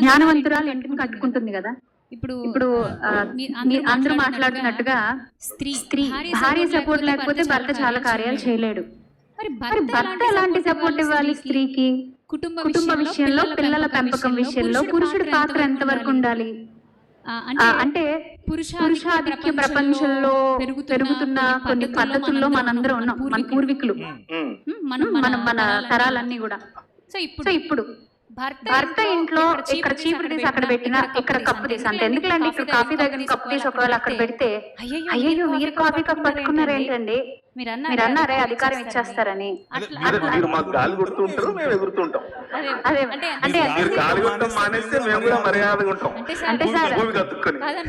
జ్ఞానవంతురాలు ఇంటిని కట్టుకుంటుంది కదా. ఇప్పుడు ఇప్పుడు అందరూ మాట్లాడుతున్నట్టుగా స్త్రీ స్త్రీ భార్య సపోర్ట్ లేకపోతే భర్త చాలా కార్యాలు చేయలేడు. మరి భర్త ఎలాంటి సపోర్ట్ ఇవ్వాలి స్త్రీకి? కుటుంబ కుటుంబ విషయంలో పిల్లల పెంపకం విషయంలో పురుషుడి పాత్ర ఎంత వరకు ఉండాలి? అంటే అంటే పురుషాధిక్య ప్రపంచంలో పెరుగుతున్న కొన్ని పద్ధతుల్లో మనందరం ఉన్నాం. మన పూర్వీకులు. మనం మనం మన తరాలన్నీ కూడా. సో ఇప్పుడు సో ఇప్పుడు భర్త ఇంట్లో ఇక్కడ చీపురు తీసి అక్కడ పెట్టినా ఇక్కడ కప్పు తీసి అంతే ఎందుకంటే ఇక్కడ కాఫీ దగ్గర కప్పు తీసి ఒకవేళ అక్కడ పెడితే అయ్యో మీరు కాఫీ కప్ పట్టుకున్నారు ఏంటండి? మీరు అన్నారే అధికారం ఇచ్చేస్తారని? అదే అంటే అంటే సార్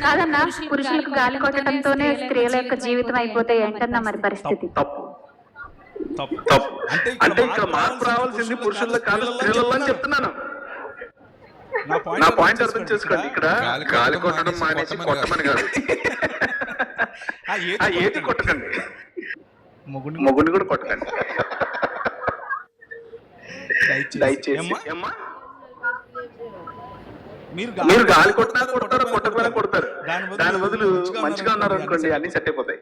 కాదన్నా పురుషులకు గాలి కొట్టడంతోనే స్త్రీల యొక్క జీవితం అయిపోతే ఏంటన్నా మరి పరిస్థితి. తప్పు. అంటే అంటే ఇక్కడ మార్పు రావాల్సింది పురుషుల్లో కాదు స్త్రీలలో అని చెప్తున్నాను. నా నా పాయింట్ అర్థం చేసుకోండి. ఇక్కడ గాలి కొట్టడం మానేసి కొట్టమని కాదు. ఏది కొట్టకండి? మొగుడిని కూడా కొట్టకండి. దయచేసి? మీరు గాలి కొట్టినా కొడతారు? కొట్టకపోయినా కొడతారు. దాని బదులు మంచిగా ఉన్నారు అనుకోండి అన్ని సెట్ అయిపోతాయి.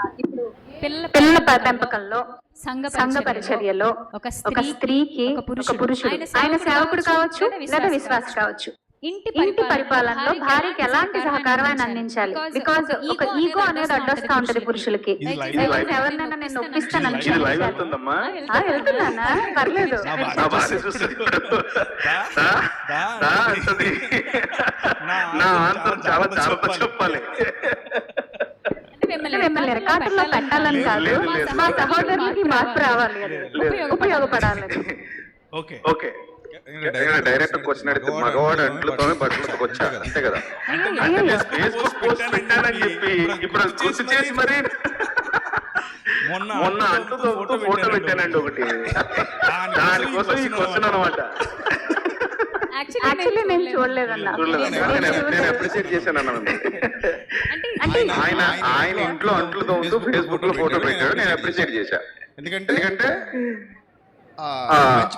అవ్వా పిల్లల పిల్లల పెంపకంలో సంఘ సంఘ పరిచర్యలో ఒక స్త్రీకి ఒక పురుషుడు ఆయన సేవకుడు కావచ్చు లేదా విశ్వాసి కావచ్చు. ఇంటి ఇంటి పరిపాలనలో భార్యకి ఎలాంటి సహకారం ఆయన అందించాలి? బికాజ్ ఒక ఈగో అనేది అడ్డొస్తా ఉంటది పురుషులకి. ఎవరినైనా నేను వెళ్తున్నానా? పర్లేదు. నా ఆన్సర్ చాలా చాలా చెప్పాలి. మిమ్మల్ని రికార్డులో పెట్టాలని కాదు. మా సహోదరులకి మార్పు రావాలి ఉపయోగపడాలి. ఓకే. ఓకే. డైరెక్ట్ క్వశ్చన్ అడిగితే మగవాడు అంట్లతోనే బట్టలు వచ్చా అంతే కదా. అంటే ఫేస్బుక్ పోస్ట్ పెట్టానని చెప్పి ఇప్పుడు గుర్తు చేసి మరి మొన్న మొన్న అంటుతో ఫోటో పెట్టానండి ఒకటి. దానికోసం ఈ క్వశ్చన్ అనమాట. యాక్చువల్లీ నేను చూడలేదన్నా. చూడలేదు. నేను అప్రిషియేట్ చేశాను అన్నాను అంటే ఆయన ఆయన ఇంట్లో అంట్లతో ఉంటూ ఫేస్బుక్లో ఫోటో పెట్టాడు నేను అప్రిషియేట్ చేశా. ఎందుకంటే ఎందుకంటే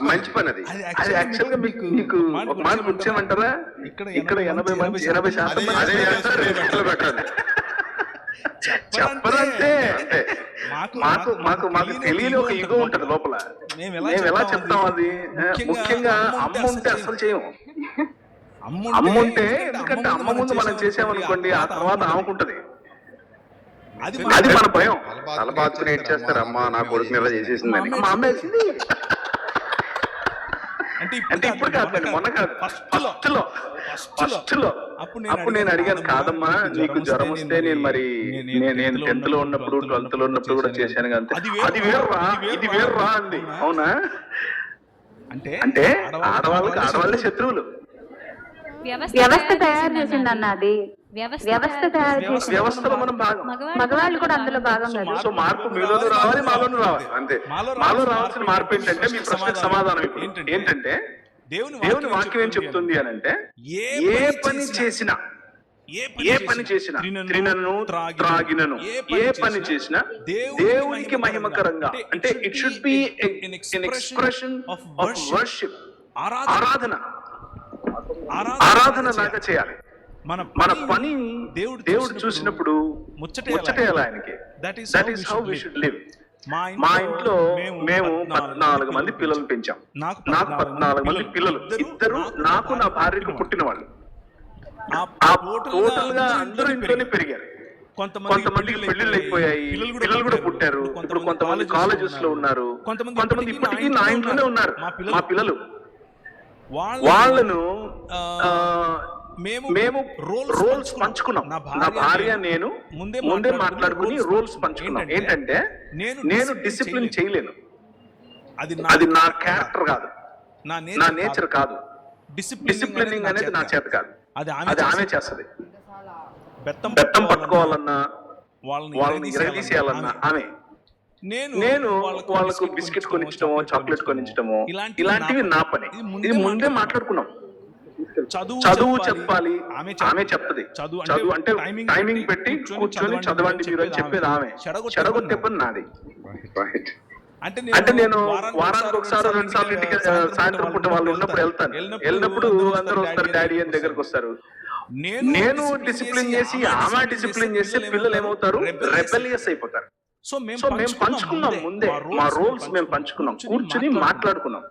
మంచి పని. అది. అది యాక్చువల్గా మీకు మీకు ఒక మాట గుర్చేమంటారా ఇక్కడ ఇక్కడ ఎనభై మంది ఎనభై శాతం అదే చేస్తారు. ఇంట్లో పెట్టండి చెప్పరంటే అంతే మాకు మాకు మాకు తెలియని ఒక ఇగో ఉంటది లోపల. మేము ఎలా చెప్తాం అది? ముఖ్యంగా ముఖ్యంగా అమ్మ ఉంటే అసలు చేయము. అమ్మ ఉంటే ఎందుకంటే అమ్మ ముందు మనం చేసామనుకోండి ఆ తర్వాత ఆమెకుంటది అది మన భయం. తల బాదుకుని ఏం చేస్తారు? అమ్మ నా కొడుకుని ఇలా చేసేసిందని. మా మా అమ్మ వేసింది అంటే ఇప్పుడు కాదు మొన్న కాదు. ఫస్ట్లో ఫస్ట్లో అప్పుడు నేను అడిగాను కాదమ్మా నీకు జ్వరం వస్తే నేను మరి నేను నేను టెన్త్లో ఉన్నప్పుడు ట్వెల్త్లో ఉన్నప్పుడు కూడా చేశాను అంతే. అది వేరు రా ఇది వేరు రా అంది. అవునా? అంటే అంటే ఆడవాళ్ళకి ఆడవాళ్ళే శత్రువులు. వ్యవస్థ తయారు చేసింది అన్న అది వ్యవస్థ తయారు చేసి వ్యవస్థలో మనం భాగం. మగవాళ్ళు కూడా అందులో భాగం కదా. సో మార్పు మీలోనూ రావాలి మాలోనూ రావాలి. అంతే. మాలో రావాల్సిన మార్పు ఏంటంటే మీ ప్రశ్నకు సమాధానం ఇప్పుడు. ఏంటంటే దేవుని దేవుని వాక్యం ఏం చెప్తుంది అని అంటే ఏ పని చేసినా ఏ పని చేసినా త్రినను త్రాగినను ఏ పని చేసినా దేవునికి మహిమకరంగా అంటే it should be expression of worship ఆరాధన ఆరాధన లాగా చేయాలి. మన మన పని దేవుడు దేవుడు చూసినప్పుడు ముచ్చటేయాలి. ఆయనకి. That is that is how we. Should live మా ఇంట్లో మేము పద్నాలుగు మంది పిల్లలు పెంచాం. నాకు పద్నాలుగు మంది పిల్లలు. ఇద్దరు నాకు నా భార్యకు పుట్టిన వాళ్ళు ఆ టోటల్గా అందరూ ఇంట్లోనే పెరిగారు. కొంతమందికి పెళ్ళిళ్ళు అయిపోయాయి. పిల్లలు కూడా పుట్టారు. ఇప్పుడు కొంతమంది కాలేజెస్లో ఉన్నారు. కొంతమంది ఇప్పటికీ నా ఇంట్లోనే ఉన్నారు. మా పిల్లలు. వాళ్ళను మేము మేము రోల్స్ పంచుకున్నాం. నా భార్య నేను ముందే ముందే మాట్లాడుకుని రోల్స్ పంచుకున్నాం. ఏంటంటే, నేను డిసిప్లిన్ చేయలేను అది అది నా క్యారెక్టర్ కాదు. నా నేచర్ కాదు. డిసిప్లినింగ్ అనేది నా చేత కాదు. అది ఆమె చేస్తది. బెత్తం పట్టుకోవాలన్నా వాళ్ళని వాళ్ళని ఇరగదీసేయాలన్నా ఆమె. నేను నేను వాళ్ళకు బిస్కెట్ కొనిచ్చడమో చాక్లెట్ కొనిచ్చడమో ఇలాంటివి నా పని. ఇది ముందే మాట్లాడుకున్నాం. చదువు చదువు చెప్పాలి. ఆమె చెప్తది. చదువు అంటే టైమింగ్ పెట్టి కూర్చొని చదవండి మీరు అని చెప్పేది ఆమె. చెడగొట్టే పని నాది. అంటే నేను వారానికి ఒకసారి రెండు సార్లు ఇంటికి సాయంత్రం పూట వాళ్ళు ఉన్నప్పుడు వెళ్తాను. వెళ్ళినప్పుడు అందరూ వస్తారు డాడీ అని దగ్గరకు వస్తారు. నేను డిసిప్లిన్ చేసి ఆమె డిసిప్లిన్ చేసి పిల్లలు ఏమవుతారు? రెబెలియస్ అయిపోతారు. సో మేము పంచుకున్నాం ముందే. మా రోల్స్ మేము పంచుకున్నాం. కూర్చుని మాట్లాడుకున్నాం.